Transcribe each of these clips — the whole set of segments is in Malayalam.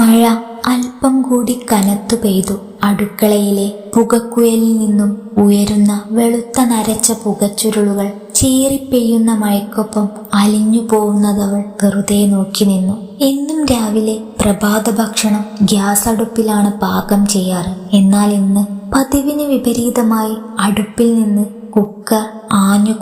മഴ അല്പം കൂടി കനത്തു പെയ്തു. അടുക്കളയിലെ പുകക്കുയലിൽ നിന്നും ഉയരുന്ന വെളുത്ത നരച്ച പുകച്ചുരുളുകൾ ചീറിപ്പെയ്യുന്ന മഴയ്ക്കൊപ്പം അലിഞ്ഞു പോകുന്നതവൾ വെറുതെ നോക്കി നിന്നു. എന്നും രാവിലെ പ്രഭാത ഭക്ഷണം ഗ്യാസ് അടുപ്പിലാണ് പാകം ചെയ്യാറ്. എന്നാൽ ഇന്ന് പതിവിന് വിപരീതമായി അടുപ്പിൽ നിന്ന് കുക്കർ ആഞ്ഞു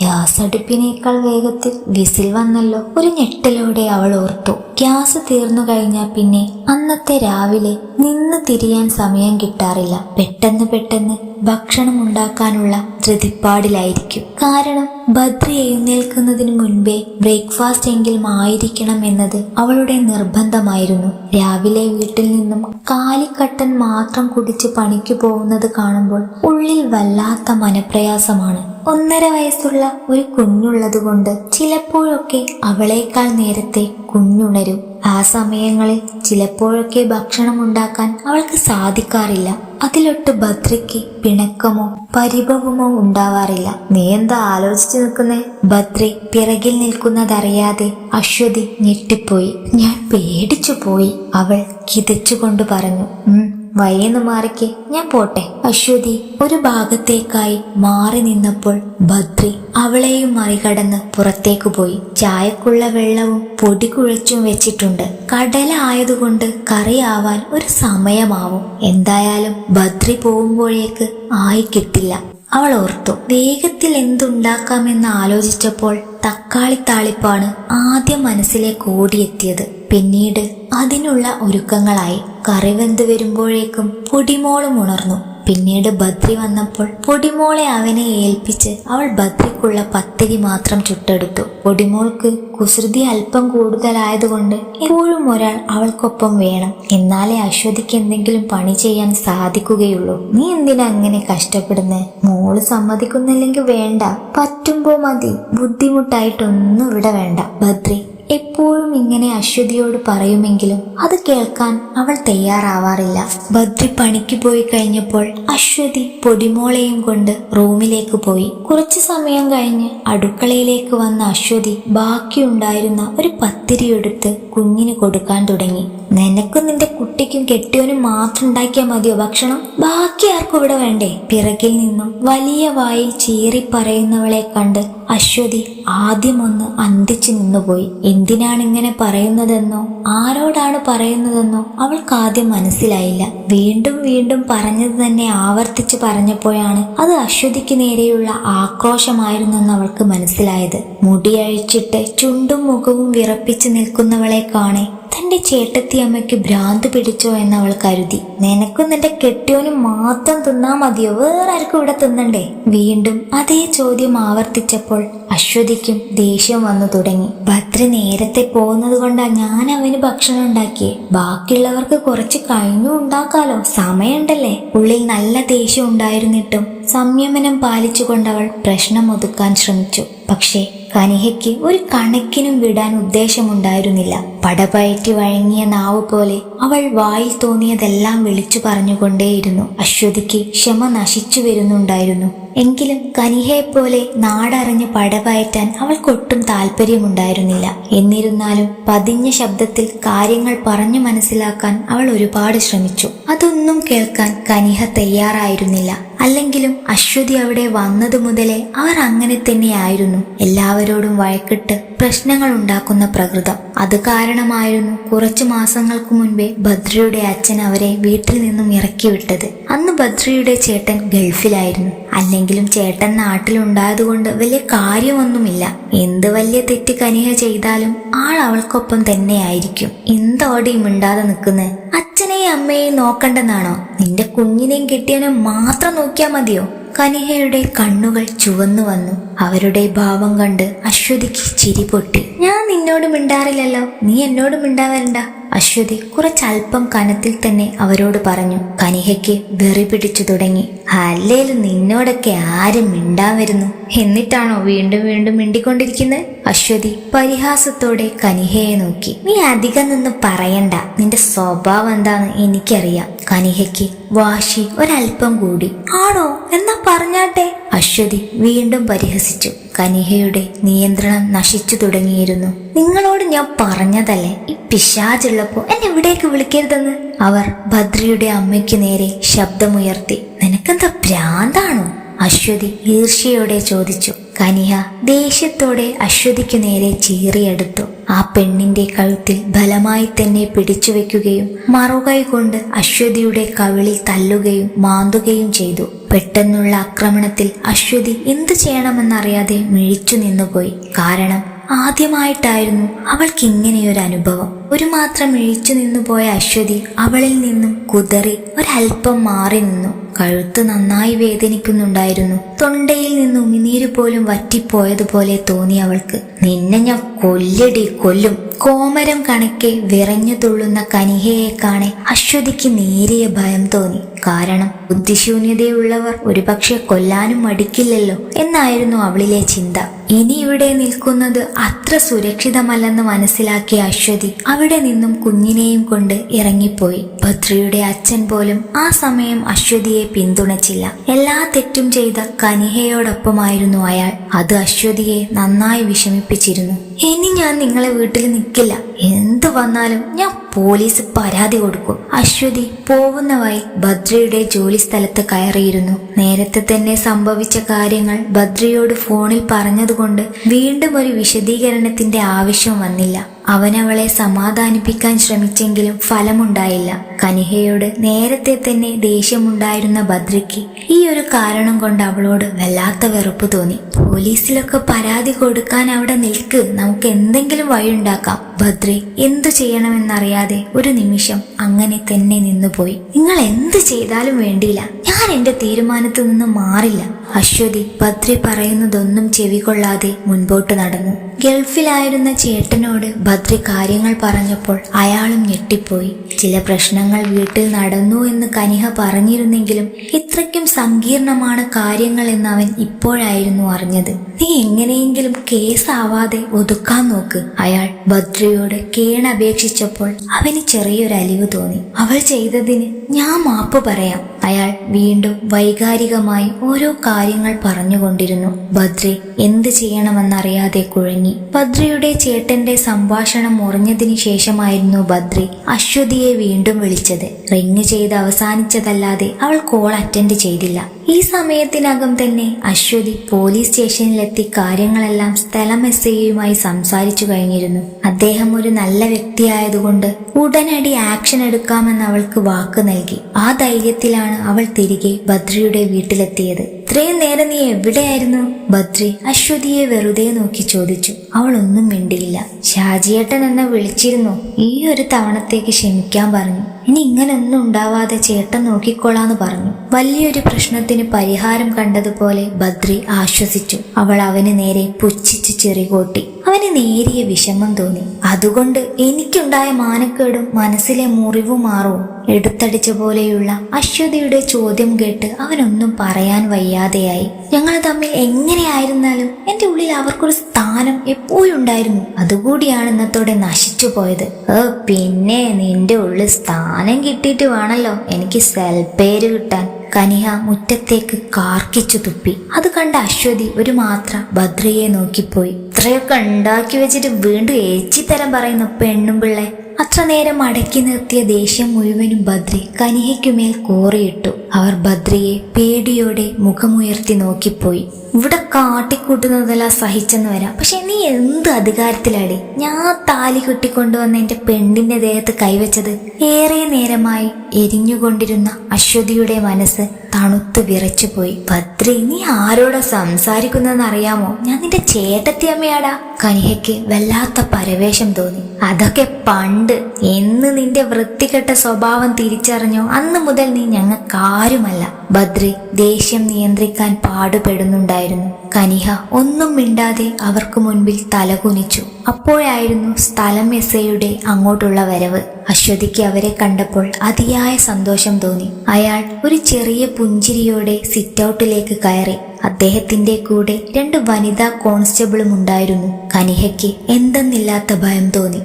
ഗ്യാസടുപ്പിനേക്കാൾ വേഗത്തിൽ വിസിൽ വന്നല്ലോ. ഒരു ഞെട്ടലോടെ അവൾ ഓർത്തു. ഗ്യാസ് തീർന്നു കഴിഞ്ഞാൽ പിന്നെ അന്നത്തെ രാവിലെ നിന്ന് തിരിയാൻ സമയം കിട്ടാറില്ല. പെട്ടെന്ന് പെട്ടെന്ന് ഭക്ഷണം ഉണ്ടാക്കാനുള്ള ധൃതിപ്പാടിലായിരിക്കും. കാരണം ഭദ്ര എഴുന്നേൽക്കുന്നതിന് മുൻപേ ബ്രേക്ക്ഫാസ്റ്റ് എങ്കിലും ആയിരിക്കണം എന്നത് അവളുടെ നിർബന്ധമായിരുന്നു. രാവിലെ വീട്ടിൽ നിന്നും കാലിക്കട്ടൻ മാത്രം കുടിച്ച് പണിക്ക് പോകുന്നത് കാണുമ്പോൾ ഉള്ളിൽ വല്ലാത്ത മനപ്രയാസമാണ്. ഒന്നര വയസ്സുള്ള ഒരു കുഞ്ഞുള്ളതുകൊണ്ട് ചിലപ്പോഴൊക്കെ അവളേക്കാൾ നേരത്തെ കുഞ്ഞുണരും. ആ സമയങ്ങളിൽ ചിലപ്പോഴൊക്കെ ഭക്ഷണം ഉണ്ടാക്കാൻ അവൾക്ക് സാധിക്കാറില്ല. അതിലൊട്ട് ഭദ്രയ്ക്ക് പിണക്കമോ പരിഭവമോ ഉണ്ടാവാറില്ല. നീ എന്താ ആലോചിച്ചു നിൽക്കുന്നേ? ഭദ്രി പിറകിൽ നിൽക്കുന്നതറിയാതെ അശ്വതി ഞെട്ടിപ്പോയി. ഞാൻ പേടിച്ചു പോയി അവൾ കിതച്ചുകൊണ്ട് പറഞ്ഞു ഉം വയ്യെന്ന് മാറിക്ക്. ഞാൻ പോട്ടെ. അശ്വതി ഒരു ഭാഗത്തേക്കായി മാറി നിന്നപ്പോൾ ഭദ്രി അവളെയും മറികടന്ന് പുറത്തേക്ക് പോയി. ചായക്കുള്ള വെള്ളവും പൊടി കുഴച്ചും വെച്ചിട്ടുണ്ട്. കടല ആയതുകൊണ്ട് കറിയാവാൻ ഒരു സമയമാവും. എന്തായാലും ഭദ്രി പോകുമ്പോഴേക്ക് ആയി കിട്ടില്ല. അവൾ ഓർത്തു വേഗത്തിൽ എന്തുണ്ടാക്കാമെന്ന് ആലോചിച്ചപ്പോൾ തക്കാളി താളിപ്പാണ് ആദ്യം മനസ്സിലേക്ക് ഓടിയെത്തിയത്. പിന്നീട് അതിനുള്ള ഒരുക്കങ്ങളായി കറി വെന്ത് വരുമ്പോഴേക്കും പൊടിമോളും ഉണർന്നു. പിന്നീട് ബദ്രി വന്നപ്പോൾ പൊടിമോളെ അവനെ ഏൽപ്പിച്ച് അവൾ ബദ്രിക്കുള്ള പത്തിരി മാത്രം ചുട്ടെടുത്തു. പൊടിമോൾക്ക് കുസൃതി അല്പം കൂടുതലായതുകൊണ്ട് എപ്പോഴും ഒരാൾ അവൾക്കൊപ്പം വേണം. എന്നാലേ അശ്വതിക്ക് എന്തെങ്കിലും പണി ചെയ്യാൻ സാധിക്കുകയുള്ളൂ. നീ എന്തിനാ അങ്ങനെ കഷ്ടപ്പെടുന്നേ? മോൾ സമ്മതിക്കുന്നില്ലെങ്കിൽ വേണ്ട. പറ്റുമ്പോ മതി. ബുദ്ധിമുട്ടായിട്ടൊന്നും ഇവിടെ വേണ്ട. ബദ്രി എപ്പോഴും ഇങ്ങനെ അശ്വതിയോട് പറയുമെങ്കിലും അത് കേൾക്കാൻ അവൾ തയ്യാറാവാറില്ല. ഭദ്രി പണിക്ക് പോയി കഴിഞ്ഞപ്പോൾ അശ്വതി പൊടിമോളെയും കൊണ്ട് റൂമിലേക്ക് പോയി. കുറച്ചു സമയം കഴിഞ്ഞ് അടുക്കളയിലേക്ക് വന്ന അശ്വതി ബാക്കിയുണ്ടായിരുന്ന ഒരു പത്തിരി എടുത്ത് കുഞ്ഞിന് കൊടുക്കാൻ തുടങ്ങി. നിനക്കും നിന്റെ കുട്ടിക്കും കെട്ടിയവനും മാത്രം ഉണ്ടാക്കിയാൽ മതിയോ ഭക്ഷണം? ബാക്കി ആർക്കും ഇവിടെ വേണ്ടേ? പിറകിൽ നിന്നും വലിയ വായിൽ ചീറി പറയുന്നവളെ കണ്ട് അശ്വതി ആദ്യമൊന്ന് അന്തിച്ചു നിന്നുപോയി. എന്തിനാണ് ഇങ്ങനെ പറയുന്നതെന്നോ? ആരോടാണ് പറയുന്നതെന്നോ അവൾക്ക് ആദ്യം മനസ്സിലായില്ല. വീണ്ടും വീണ്ടും പറഞ്ഞത് തന്നെ ആവർത്തിച്ച് പറഞ്ഞപ്പോഴാണ് അത് അശ്വതിക്ക് നേരെയുള്ള ആക്രോശമായിരുന്നെന്ന് അവൾക്ക് മനസ്സിലായത്. മുടിയഴിച്ചിട്ട് ചുണ്ടും മുഖവും വിറപ്പിച്ച് നിൽക്കുന്നവളെ കാണെ തന്റെ ചേട്ടത്തിയമ്മയ്ക്ക് ഭ്രാന്ത് പിടിച്ചോ എന്ന് അവൾ കരുതി. നിനക്കും നിന്റെ കെട്ടിയോനും മാത്രം തിന്നാ മതിയോ? വേറെ ആർക്കും ഇവിടെ തിന്നണ്ടേ? വീണ്ടും അതേ ചോദ്യം ആവർത്തിച്ചപ്പോൾ അശ്വതിക്കും ദേഷ്യം വന്നു തുടങ്ങി. ഭദ്ര നേരത്തെ പോകുന്നത് കൊണ്ടാ ഞാൻ അവന് ഭക്ഷണം ഉണ്ടാക്കിയേ. ബാക്കിയുള്ളവർക്ക് കുറച്ച് കഴിഞ്ഞു ഉണ്ടാക്കാലോ. സമയമുണ്ടല്ലേ. ഉള്ളിൽ നല്ല ദേഷ്യം ഉണ്ടായിരുന്നിട്ടും സംയമനം പാലിച്ചുകൊണ്ടവൾ പ്രശ്നം ഒതുക്കാൻ ശ്രമിച്ചു. പക്ഷേ കനിഹയ്ക്ക് ഒരു കണക്കിനും വിടാൻ ഉദ്ദേശമുണ്ടായിരുന്നില്ല. പടപയറ്റി വഴങ്ങിയ നാവ് പോലെ അവൾ വായിൽ തോന്നിയതെല്ലാം വിളിച്ചു പറഞ്ഞുകൊണ്ടേയിരുന്നു. അശ്വതിക്ക് ക്ഷമ നശിച്ചു വരുന്നുണ്ടായിരുന്നു. എങ്കിലും കനിഹയെപ്പോലെ നാടറിഞ്ഞ് പടപയറ്റാൻ അവൾക്കൊട്ടും താല്പര്യമുണ്ടായിരുന്നില്ല എന്നിരുന്നാലും പതിഞ്ഞ ശബ്ദത്തിൽ കാര്യങ്ങൾ പറഞ്ഞു മനസ്സിലാക്കാൻ അവൾ ഒരുപാട് ശ്രമിച്ചു. അതൊന്നും കേൾക്കാൻ കനിഹ തയ്യാറായിരുന്നില്ല. അല്ലെങ്കിലും അശ്വതി അവിടെ വന്നതു മുതലേ അവർ അങ്ങനെ തന്നെയായിരുന്നു. എല്ലാവരോടും വഴക്കിട്ട് പ്രശ്നങ്ങൾ ഉണ്ടാക്കുന്ന പ്രകൃതം. അത് കാരണമായിരുന്നു കുറച്ചു മാസങ്ങൾക്കു മുൻപേ ഭദ്രയുടെ അച്ഛൻ അവരെ വീട്ടിൽ നിന്നും ഇറക്കി വിട്ടത് അന്ന് ഭദ്രയുടെ ചേട്ടൻ ഗൾഫിലായിരുന്നു. അല്ലെങ്കിലും ചേട്ടൻ നാട്ടിലുണ്ടായതുകൊണ്ട് വലിയ കാര്യമൊന്നുമില്ല. എന്ത് വലിയ തെറ്റ് കനിഹ ചെയ്താലും ആൾ അവൾക്കൊപ്പം തന്നെയായിരിക്കും. എന്തോടെ മിണ്ടാതെ നിൽക്കുന്നത് അച്ഛനെയും അമ്മയെയും നോക്കണ്ടെന്നാണോ? നിന്റെ കുഞ്ഞിനെയും കെട്ടിയവനെ മാത്രം നോക്കിയാൽ മതിയോ? കനിഹയുടെ കണ്ണുകൾ ചുവന്നു വന്നു. അവരുടെ ഭാവം കണ്ട് അശ്വതിക്ക് ചിരി പൊട്ടി. ഞാൻ നിന്നോട് മിണ്ടാറില്ലല്ലോ. നീ എന്നോട് മിണ്ടാവരണ്ട. അശ്വതി കുറച്ചല്പം കനത്തിൽ തന്നെ അവരോട് പറഞ്ഞു. കനിഹയ്ക്ക് വെറി പിടിച്ചു തുടങ്ങി. അല്ലേലും നിന്നോടൊക്കെ ആരും മിണ്ടാൻ വരുന്നു എന്നിട്ടാണോ വീണ്ടും വീണ്ടും മിണ്ടിക്കൊണ്ടിരിക്കുന്നത്? അശ്വതി പരിഹാസത്തോടെ കനിഹയെ നോക്കി. നീ അധികം നിന്ന് പറയണ്ട. നിന്റെ സ്വഭാവം എന്താന്ന് എനിക്കറിയാം. കനിഹയ്ക്ക് വാശി ഒരല്പം കൂടി. ആണോ? എന്നാ പറഞ്ഞാട്ടെ. അശ്വതി വീണ്ടും പരിഹസിച്ചു. കനിഹയുടെ നിയന്ത്രണം നശിച്ചു തുടങ്ങിയിരുന്നു. നിങ്ങളോട് ഞാൻ പറഞ്ഞതല്ലേ? ഈ പിശാചുള്ളപ്പോ എന്നെ ഇവിടേക്ക് വിളിക്കരുതെന്ന്? അവർ ഭദ്രയുടെ അമ്മയ്ക്ക് നേരെ ശബ്ദമുയർത്തി. നിനക്കെന്താ ഭ്രാന്താണോ? അശ്വതി ഈർഷ്യയോടെ ചോദിച്ചു കനിഹ ദേഷ്യത്തോടെ അശ്വതിക്കു നേരെ ചീറിയെടുത്തു. ആ പെണ്ണിന്റെ കഴുത്തിൽ ബലമായി തന്നെ പിടിച്ചു വെക്കുകയും മറുകൈ കൊണ്ട് അശ്വതിയുടെ കവിളിൽ തല്ലുകയും മാന്തുകയും ചെയ്തു. പെട്ടെന്നുള്ള ആക്രമണത്തിൽ അശ്വതി എന്തു ചെയ്യണമെന്നറിയാതെ മിഴിച്ചു നിന്നുപോയി. കാരണം ആദ്യമായിട്ടായിരുന്നു അവൾക്ക് ഇങ്ങനെയൊരു അനുഭവം ഒരു മാത്രം ഇഴിച്ചു നിന്നുപോയ അശ്വതി അവളിൽ നിന്നും കുതറി ഒരല്പം മാറി നിന്നു. കഴുത്ത് നന്നായി വേദനിക്കുന്നുണ്ടായിരുന്നു. തൊണ്ടയിൽ നിന്ന് ഉമിനീര് പോലും വറ്റിപ്പോയതുപോലെ തോന്നി അവൾക്ക്. നിന്നെ ഞാൻ കൊല്ലടി കൊല്ലും. കോമരം കണക്കെ വിറഞ്ഞു തുള്ളുന്ന കനിഹയെ കാണെ അശ്വതിക്ക് നേരിയ ഭയം തോന്നി. കാരണം ബുദ്ധിശൂന്യതയുള്ളവർ ഒരുപക്ഷെ കൊല്ലാനും മടിക്കില്ലല്ലോ എന്നായിരുന്നു അവളിലെ ചിന്ത. ഇനി ഇവിടെ നിൽക്കുന്നത് അത്ര സുരക്ഷിതമല്ലെന്ന് മനസ്സിലാക്കിയ അശ്വതി അവിടെ നിന്നും കുഞ്ഞിനെയും കൊണ്ട് ഇറങ്ങിപ്പോയി. ഭദ്രയുടെ അച്ഛൻ പോലും ആ സമയം അശ്വതിയെ പിന്തുണച്ചില്ല. എല്ലാ തെറ്റും ചെയ്ത കനിഹയോടൊപ്പമായിരുന്നു അയാൾ. അത് അശ്വതിയെ നന്നായി വിഷമിപ്പിച്ചിരുന്നു. ഇനി ഞാൻ നിങ്ങളെ വീട്ടിൽ നിൽക്കില്ല എന്ത് വന്നാലും ഞാൻ പോലീസ് പരാതി കൊടുക്കും. അശ്വതി പോവുന്നവായി ഭദ്രയുടെ ജോലി സ്ഥലത്ത് കയറിയിരുന്നു. നേരത്തെ തന്നെ സംഭവിച്ച കാര്യങ്ങൾ ഭദ്രയോട് ഫോണിൽ പറഞ്ഞതുകൊണ്ട് വീണ്ടും ഒരു വിശദീകരണത്തിന്റെ ആവശ്യം വന്നില്ല. അവനവളെ സമാധാനിപ്പിക്കാൻ ശ്രമിച്ചെങ്കിലും ഫലമുണ്ടായില്ല. കനിഹയോട് നേരത്തെ തന്നെ ദേഷ്യമുണ്ടായിരുന്ന ഭദ്രയ്ക്ക് ഈ ഒരു കാരണം കൊണ്ട് അവളോട് വല്ലാത്ത വെറുപ്പ് തോന്നി. പോലീസിലൊക്കെ പരാതി കൊടുക്കാൻ അവിടെ നിൽക്ക്. നമുക്ക് എന്തെങ്കിലും വഴിയുണ്ടാക്കാം. ഭദ്രെ എന്തു ചെയ്യണമെന്നറിയാതെ ഒരു നിമിഷം അങ്ങനെ തന്നെ നിന്നുപോയി. നിങ്ങൾ എന്ത് ചെയ്താലും വേണ്ടിയില്ല. ഞാൻ എന്റെ തീരുമാനത്തിൽ നിന്ന് മാറില്ല. അശ്വതി ഭദ്രെ പറയുന്നതൊന്നും ചെവികൊള്ളാതെ മുൻപോട്ട് നടന്നു. ഗൾഫിലായിരുന്ന ചേട്ടനോട് ഭദ്രി കാര്യങ്ങൾ പറഞ്ഞപ്പോൾ അയാളും ഞെട്ടിപ്പോയി. ചില പ്രശ്നങ്ങൾ വീട്ടിൽ നടന്നു എന്ന് കനിഹ പറഞ്ഞിരുന്നെങ്കിലും ഇത്രയ്ക്കും സങ്കീർണമാണ് കാര്യങ്ങൾ എന്ന് അവൻ ഇപ്പോഴായിരുന്നു അറിഞ്ഞത്. നീ എങ്ങനെയെങ്കിലും കേസാവാതെ ഒതുക്കാൻ നോക്ക് അയാൾ ഭദ്രയോട് കേണപേക്ഷിച്ചപ്പോൾ അവന് ചെറിയൊരു അലിവ് തോന്നി. അവൾ ചെയ്തതിന് ഞാൻ മാപ്പ് പറയാം അയാൾ വീണ്ടും വൈകാരികമായി ഓരോ കാര്യങ്ങൾ പറഞ്ഞുകൊണ്ടിരുന്നു. ഭദ്രെ എന്ത് ചെയ്യണമെന്നറിയാതെ കുഴങ്ങി. ഭദ്രയുടെ ചേട്ടന്റെ സംഭാഷണം മുറിഞ്ഞതിനു ശേഷമായിരുന്നു ഭദ്രി അശ്വതിയെ വീണ്ടും വിളിച്ചത്. റിങ് ചെയ്ത് അവസാനിച്ചതല്ലാതെ അവൾ കോൾ അറ്റൻഡ് ചെയ്തില്ല. ഈ സമയത്തിനകം തന്നെ അശ്വതി പോലീസ് സ്റ്റേഷനിലെത്തി കാര്യങ്ങളെല്ലാം സ്ഥലം എസ് ഐയുമായി സംസാരിച്ചു കഴിഞ്ഞിരുന്നു. അദ്ദേഹം ഒരു നല്ല വ്യക്തിയായതുകൊണ്ട് ഉടനടി ആക്ഷൻ എടുക്കാമെന്ന് അവൾക്ക് വാക്ക് നൽകി. ആ ധൈര്യത്തിലാണ് അവൾ തിരികെ ഭദ്രയുടെ വീട്ടിലെത്തിയത്. ഇത്രയും നേരം നീ എവിടെയായിരുന്നു? ഭദ്രി അശ്വതിയെ വെറുതെ നോക്കി ചോദിച്ചു. അവൾ ഒന്നും മിണ്ടിയില്ല. ഷാജിയേട്ടൻ എന്നെ വിളിച്ചിരുന്നു. ഈ ഒരു തവണത്തേക്ക് ക്ഷമിക്കാൻ പറഞ്ഞു. ഇനി ഇങ്ങനൊന്നും ഉണ്ടാവാതെ ചേട്ടൻ നോക്കിക്കൊള്ളാന്ന് പറഞ്ഞു. വലിയൊരു പ്രശ്നത്തിന് പരിഹാരം കണ്ടതുപോലെ ബദ്രി ആശ്വസിച്ചു. അവൾ അവന് നേരെ പുച്ഛിച്ച് ചെറികോട്ടി അവന് നേരിയ വിഷമം തോന്നി. അതുകൊണ്ട് എനിക്കുണ്ടായ മാനക്കേടും മനസ്സിലെ മുറിവും മാറവും എടുത്തടിച്ച പോലെയുള്ള അശ്വതിയുടെ ചോദ്യം കേട്ട് അവനൊന്നും പറയാൻ വയ്യാതെയായി. ഞങ്ങൾ തമ്മിൽ എങ്ങനെയായിരുന്നാലും എന്റെ ഉള്ളിൽ അവർക്കൊരു സ്ഥാനം എപ്പോഴും ഉണ്ടായിരുന്നു. അതുകൂടിയാണെന്നത്തോടെ നശിച്ചു പോയത്. ഏ പിന്നെ നിന്റെ ഉള്ളിൽ സ്ഥാനം കിട്ടിയിട്ട് വേണല്ലോ. എനിക്ക് സെൽപ്പേര് കിട്ടാൻ. കനിഹ മുറ്റത്തേക്ക് കാർക്കിച്ചു തുപ്പി. അത് കണ്ട അശ്വതി ഒരു മാത്ര ഭദ്രയെ നോക്കിപ്പോയി. ഇത്രയൊക്കെ ഉണ്ടാക്കി വെച്ചിട്ട് വീണ്ടും ഏച്ചിത്തരം പറയുന്നു പെണ്ണും പിള്ളെ അത്ര നേരം അടക്കി നിർത്തിയ ദേഷ്യം മുഴുവനും ബദ്രി കനിഹയ്ക്കുമേൽ കോറിയിട്ടു. അവർ ബദ്രിയെ പേടിയോടെ മുഖമുയർത്തി നോക്കിപ്പോയി. ഇവിടെ കാട്ടിക്കൂട്ടുന്നതെല്ലാം സഹിച്ചെന്ന് വരാം. പക്ഷെ നീ എന്ത് അധികാരത്തിലാടി? ഞാൻ താലി കെട്ടിക്കൊണ്ടുവന്ന എന്റെ പെണ്ണിന്റെ ദേഹത്ത് കൈവച്ചത് ഏറെ നേരമായി എരിഞ്ഞുകൊണ്ടിരുന്ന അശ്വതിയുടെ മനസ്സ് തണുത്ത് വിറച്ചുപോയി. ഭദ്രി നീ ആരോടാ സംസാരിക്കുന്നതെന്ന് അറിയാമോ? ഞാൻ നിന്റെ ചേട്ടത്തിയമ്മയാടാ. കനിഹയ്ക്ക് വല്ലാത്ത പരവേശം തോന്നി. അതൊക്കെ പണ്ട് എന്ന് നിന്റെ വൃത്തികെട്ട സ്വഭാവം തിരിച്ചറിഞ്ഞോ? അന്ന് മുതൽ നീ ഞങ്ങൾക്ക് ആരുമല്ല ബദ്രി ദേഷ്യം നിയന്ത്രിക്കാൻ പാടുപെടുന്നുണ്ടായിരുന്നു. കനിഹ ഒന്നും മിണ്ടാതെ അവർക്ക് മുൻപിൽ തലകുനിച്ചു. അപ്പോഴായിരുന്നു സ്ഥലം എസ് ഐയുടെ അങ്ങോട്ടുള്ള വരവ്. അശ്വതിക്ക് അവരെ കണ്ടപ്പോൾ അതിയായ സന്തോഷം തോന്നി. അയാൾ ഒരു ചെറിയ പുഞ്ചിരിയോടെ സിറ്റൗട്ടിലേക്ക് കയറി. അദ്ദേഹത്തിന്റെ കൂടെ രണ്ട് വനിതാ കോൺസ്റ്റബിളും ഉണ്ടായിരുന്നു. കനിഹയ്ക്ക് എന്തെന്നില്ലാത്ത ഭയം തോന്നി.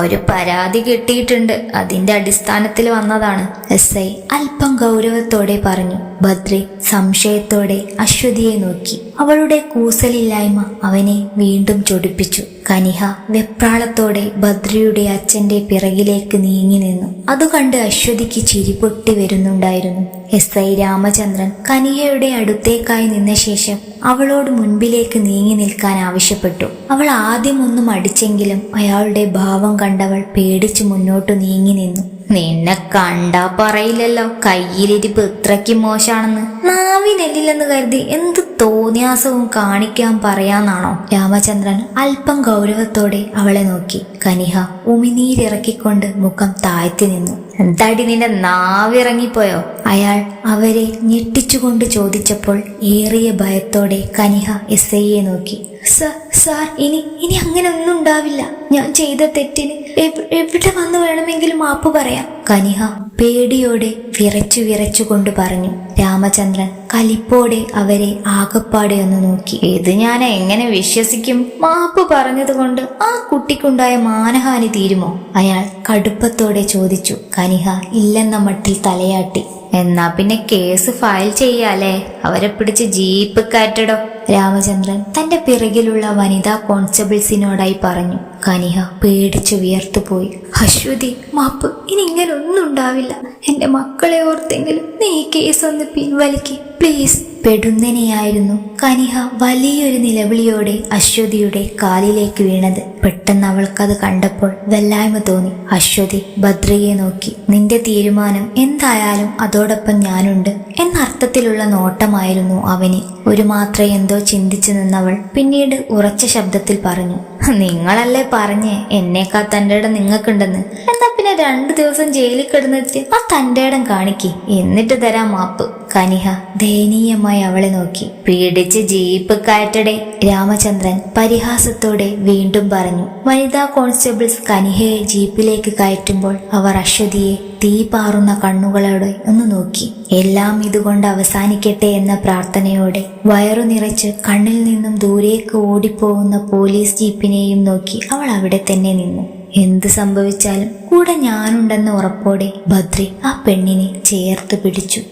ഒരു പരാതി കിട്ടിയിട്ടുണ്ട്. അതിന്റെ അടിസ്ഥാനത്തിൽ വന്നതാണ്. എസ് ഐ അല്പം ഗൗരവത്തോടെ പറഞ്ഞു. ബദ്രി സംശയത്തോടെ അശ്വതിയെ നോക്കി. അവളുടെ കൂസലില്ലായ്മ അവനെ വീണ്ടും ചൊടിപ്പിച്ചു. കനിഹ വെപ്രാളത്തോടെ ഭദ്രയുടെ അച്ഛന്റെ പിറകിലേക്ക് നീങ്ങി നിന്നു. അത് കണ്ട് അശ്വതിക്ക് ചിരി പൊട്ടി വരുന്നുണ്ടായിരുന്നു. എസ് ഐ രാമചന്ദ്രൻ കനിഹയുടെ അടുത്തേക്കായി നിന്ന ശേഷം അവളോട് മുൻപിലേക്ക് നീങ്ങി നിൽക്കാൻ ആവശ്യപ്പെട്ടു. അവൾ ആദ്യം ഒന്നും അടിച്ചെങ്കിലും അയാളുടെ ഭാവം കണ്ടവൾ പേടിച്ചു മുന്നോട്ട് നീങ്ങി നിന്നു. നിന്നെ കണ്ടാ പറയില്ലല്ലോ. കയ്യിലിരിപ്പ് ഇത്രയ്ക്ക് മോശാണെന്ന്. നാവിനെല്ലില്ലെന്ന് കരുതി എന്ത് തോന്നിയാസവും കാണിക്കാൻ പറയാന്നാണോ രാമചന്ദ്രൻ? അല്പം ഗൗരവത്തോടെ അവളെ നോക്കി. കനിഹ ഉമിനീരിറക്കിക്കൊണ്ട് മുഖം താഴ്ത്തി നിന്നു. എന്താടി നിന്റെ നാവിറങ്ങിപ്പോയോ? അയാൾ അവരെ ഞെട്ടിച്ചുകൊണ്ട് ചോദിച്ചപ്പോൾ ഏറിയ ഭയത്തോടെ കനിഹ എസ് ഐയെ നോക്കി. സർ സാർ ഇനി ഇനി അങ്ങനെ ഒന്നും ഉണ്ടാവില്ല. ഞാൻ ചെയ്ത തെറ്റിന് എവിടെ വന്നു വേണമെങ്കിലും മാപ്പ് പറയാം. കനിഹ പേടിയോടെ വിറച്ചു വിറച്ചു വിറച്ചുകൊണ്ട് പറഞ്ഞു രാമചന്ദ്രൻ കലിപ്പോടെ അവരെ ആകപ്പാടെ ഒന്ന് നോക്കി. ഇത് ഞാൻ എങ്ങനെ വിശ്വസിക്കും? മാപ്പ് പറഞ്ഞതുകൊണ്ട് ആ കുട്ടിക്കുണ്ടായ മാനഹാനി തീരുമോ? അയാൾ കടുപ്പത്തോടെ ചോദിച്ചു കനിഹ ഇല്ലെന്ന മട്ടിൽ തലയാട്ടി. എന്നാ പിന്നെ കേസ് ഫയൽ ചെയ്യാലേ. അവരെ പിടിച്ച് ജീപ്പ് കാറ്റടോ രാമചന്ദ്രൻ തന്റെ പിറകിലുള്ള വനിതാ കോൺസ്റ്റബിൾസിനോടായി പറഞ്ഞു. കനിഹ പേടിച്ചു വിയർത്തുപോയി. അശ്വതി മാപ്പ് ഇനി ഇങ്ങനെ ഒന്നും ഉണ്ടാവില്ല. എന്റെ മക്കളെ ഓർത്തെങ്കിലും നീ കേസ് ഒന്ന് പിൻവലിക്ക്. പ്ലീസ്. പെടുന്നനെയായിരുന്നു. കനിഹ വലിയൊരു നിലവിളിയോടെ അശ്വതിയുടെ കാലിലേക്ക് വീണത്. പെട്ടെന്ന് അവൾക്കത് കണ്ടപ്പോൾ വല്ലായ്മ തോന്നി. അശ്വതി ഭദ്രയെ നോക്കി നിന്റെ തീരുമാനം എന്തായാലും അതോടൊപ്പം ഞാനുണ്ട് എന്നർത്ഥത്തിലുള്ള നോട്ടമായിരുന്നു അവന്. ഒരു മാത്രം എന്തോ ചിന്തിച്ചു നിന്നവൾ പിന്നീട് ഉറച്ച ശബ്ദത്തിൽ പറഞ്ഞു നിങ്ങളല്ലേ പറഞ്ഞേ എന്നേക്കാ തന്റെ ഇടം നിങ്ങൾക്കുണ്ടെന്ന്. എന്നാ പിന്നെ രണ്ടു ദിവസം ജയിലിൽ കിടന്നിട്ട് ആ തന്റെ ഇടം കാണിക്കേ. എന്നിട്ട് തരാം മാപ്പ്. കനിഹ ദയനീയമായി അവളെ നോക്കി. പീഡിച്ച് ജീപ്പ് കയറ്റടെ രാമചന്ദ്രൻ പരിഹാസത്തോടെ വീണ്ടും പറഞ്ഞു വനിതാ കോൺസ്റ്റബിൾസ് കനിഹയെ ജീപ്പിലേക്ക് കയറ്റുമ്പോൾ അവർ അശ്വതിയെ തീ പാറുന്ന കണ്ണുകളോടെ ഒന്ന് നോക്കി. എല്ലാം ഇതുകൊണ്ട് അവസാനിക്കട്ടെ എന്ന പ്രാർത്ഥനയോടെ വയറു നിറച്ച് കണ്ണിൽ നിന്നും ദൂരേക്ക് ഓടിപ്പോകുന്ന പോലീസ് ജീപ്പിനെയും നോക്കി അവൾ അവിടെ തന്നെ നിന്നു. എന്ത് സംഭവിച്ചാലും കൂടെ ഞാനുണ്ടെന്ന ഉറപ്പോടെ ഭദ്രി ആ പെണ്ണിനെ ചേർത്ത് പിടിച്ചു.